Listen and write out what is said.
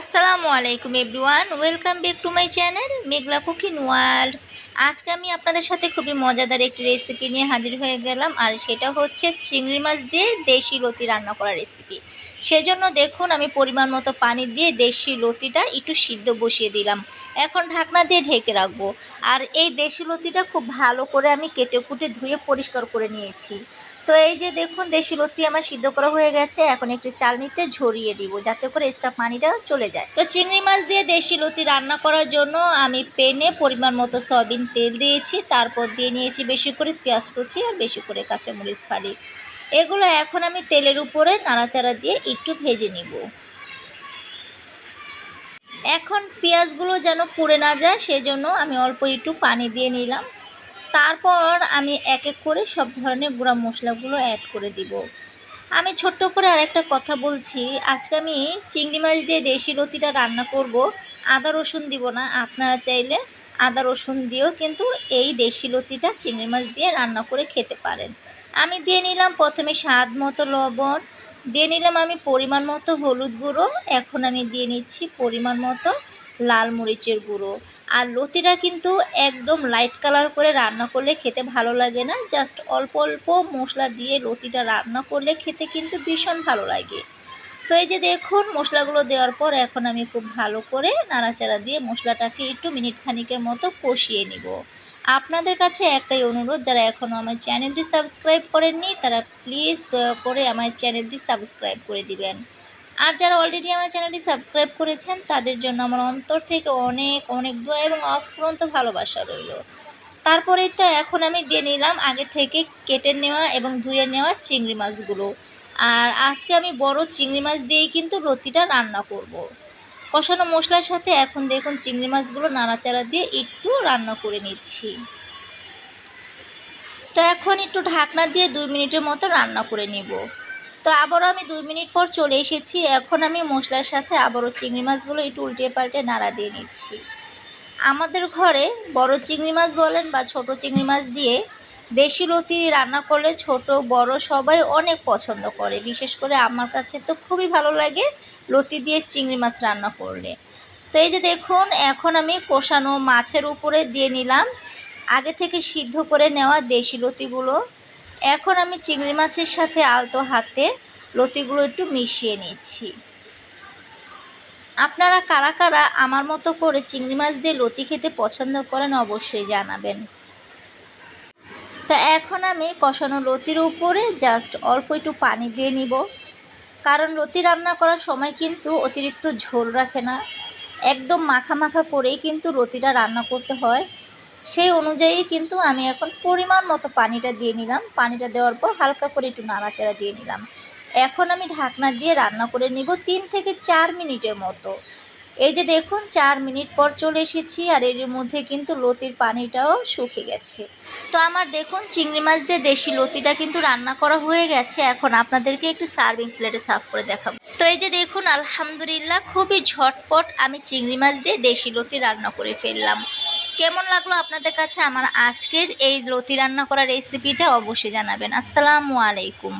আসসালামু আলাইকুম everyone, welcome back to my channel Meghla cooking world. আজকে আমি আপনাদের সাথে খুবই মজাদার একটি রেসিপি নিয়ে হাজির হয়ে গেলাম, আর সেটা হচ্ছে চিংড়ি মাছ দিয়ে দেশি লতি রান্না করা রেসিপি সেজন্য দেখুন, আমি পরিমাণ মতো পানি দিয়ে দেশি লতিটা একটু সিদ্ধ বসিয়ে দিলাম। এখন ঢাকনা দিয়ে ঢেকে রাখব। আর এই দেশি লতিটা খুব ভালো করে আমি কেটে কুটে ধুয়ে পরিষ্কার করে নিয়েছি। তো এই যে দেখুন, দেশি লতি আমার সিদ্ধ করা হয়ে গেছে। এখন একটু চালনিতে ঝরিয়ে দিব, যাতে করে এক্সট্রা পানিটা চলে যায়। তো চিংড়ি মাছ দিয়ে দেশি লতি রান্না করার জন্য আমি পেনে পরিমাণ মতো সয়াবিন তেল দিয়েছি। তারপর দিয়ে নিয়েছি বেশি করে পেঁয়াজ কুচি আর বেশি করে কাঁচামরিচ ফালি। এগুলো এখন আমি তেলের উপরে নাড়াচাড়া দিয়ে একটু ভেজে নিব। এখন পেঁয়াজগুলো যেন পুড়ে না যায়, সেজন্য আমি অল্প একটু পানি দিয়ে নিলাম। তারপর আমি এক এক করে সব ধরনের গুঁড়া মশলাগুলো অ্যাড করে দিব। আমি ছোট্ট করে আরেকটা কথা বলছি। আজকে আমি চিংড়ি মাছ দিয়ে দেশি রুটিটা রান্না করব। আদা রসুন দিব না। আপনারা চাইলে আদা রসুন দিয়েও কিন্তু এই দেশি লতিটা চিংড়ি মাছ দিয়ে রান্না করে খেতে পারেন। আমি দিয়ে নিলাম প্রথমে স্বাদ মতো লবণ দিয়ে নিলাম আমি পরিমাণ মতো হলুদ গুঁড়ো। এখন আমি দিয়ে নিচ্ছি পরিমাণ মতো লাল মরিচের গুঁড়ো। আর লতিটা কিন্তু একদম লাইট কালার করে রান্না করলে খেতে ভালো লাগে না। জাস্ট অল্প অল্প মশলা দিয়ে লতিটা রান্না করলে খেতে কিন্তু ভীষণ ভালো লাগে। তো এই যে দেখুন, মশলাগুলো দেওয়ার পর এখন আমি খুব ভালো করে নাড়াচাড়া দিয়ে মশলাটাকে একটু মিনিট খানিকের মতো কষিয়ে নিব। আপনাদের কাছে একটাই অনুরোধ, যারা এখনও আমার চ্যানেলটি সাবস্ক্রাইব করেননি, তারা প্লিজ দয়া করে আমার চ্যানেলটি সাবস্ক্রাইব করে দিবেন। আর যারা অলরেডি আমার চ্যানেলটি সাবস্ক্রাইব করেছেন, তাদের জন্য আমার অন্তর থেকে অনেক অনেক দোয়া এবং অফ্রন্ত ভালোবাসা রইল। তারপরেই তো এখন আমি দিয়ে নিলাম আগে থেকে কেটে নেওয়া এবং ধুয়ে নেওয়া চিংড়ি মাছগুলো। আর আজকে আমি বড় চিংড়ি মাছ দিয়েই কিন্তু রতিটা রান্না করব। কষানো মশলার সাথে এখন দেখুন চিংড়ি মাছগুলো নাড়াচাড়া দিয়ে একটু রান্না করে নিচ্ছি। তো এখন একটু ঢাকনা দিয়ে দুই মিনিটের মতো রান্না করে নিব। তো আবারও আমি দুই মিনিট পর চলে এসেছি। এখন আমি মশলার সাথে আবারও চিংড়ি মাছগুলো একটু উল্টে পাল্টে নাড়া দিয়ে নিচ্ছি। আমাদের ঘরে বড় চিংড়ি মাছ বলেন বা ছোট চিংড়ি মাছ দিয়ে দেশি লতি রান্না করলে ছোট, বড় সবাই অনেক পছন্দ করে। বিশেষ করে আমার কাছে তো খুবই ভালো লাগে লতি দিয়ে চিংড়ি মাছ রান্না করলে। তো এই যে দেখুন, এখন আমি কষানো মাছের উপরে দিয়ে নিলাম। আগে থেকে সিদ্ধ করে নেওয়া দেশি লতিগুলো এখন আমি চিংড়ি মাছের সাথে আলতো হাতে লতিগুলো একটু মিশিয়ে নিচ্ছি। আপনারা কারা কারা আমার মতো করে চিংড়ি মাছ দিয়ে লতি খেতে পছন্দ করেন অবশ্যই জানাবেন। তো এখন আমি কষানো লতির উপরে জাস্ট অল্প একটু পানি দিয়ে নিব। কারণ লতি রান্না করার সময় কিন্তু অতিরিক্ত ঝোল রাখে না। একদম মাখা মাখা করেই কিন্তু লতিটা রান্না করতে হয়। সেই অনুযায়ী কিন্তু আমি এখন পরিমাণ মতো পানিটা দিয়ে নিলাম। পানিটা দেওয়ার পর হালকা করে একটু নাড়াচাড়া দিয়ে নিলাম। এখন আমি ঢাকনা দিয়ে রান্না করে নিব তিন থেকে চার মিনিটের মতো। এই যে দেখুন, চার মিনিট পর চলে এসেছি আর এর মধ্যে কিন্তু লতির পানিটাও শুকে গেছে। তো আমার দেখুন, চিংড়ি মাছ দিয়ে দেশি লতিটা কিন্তু রান্না করা হয়ে গেছে। এখন আপনাদেরকে একটি সার্ভিং প্লেটে সার্ভ করে দেখাবো। তো এই যে দেখুন, আলহামদুলিল্লাহ খুবই ঝটপট আমি চিংড়ি মাছ দিয়ে দেশি লতি রান্না করে ফেললাম। কেমন লাগল আপনাদের কাছে আমার আজকের এই লতি রান্না করা রেসিপিটা অবশ্যই জানাবেন। আসসালামু আলাইকুম।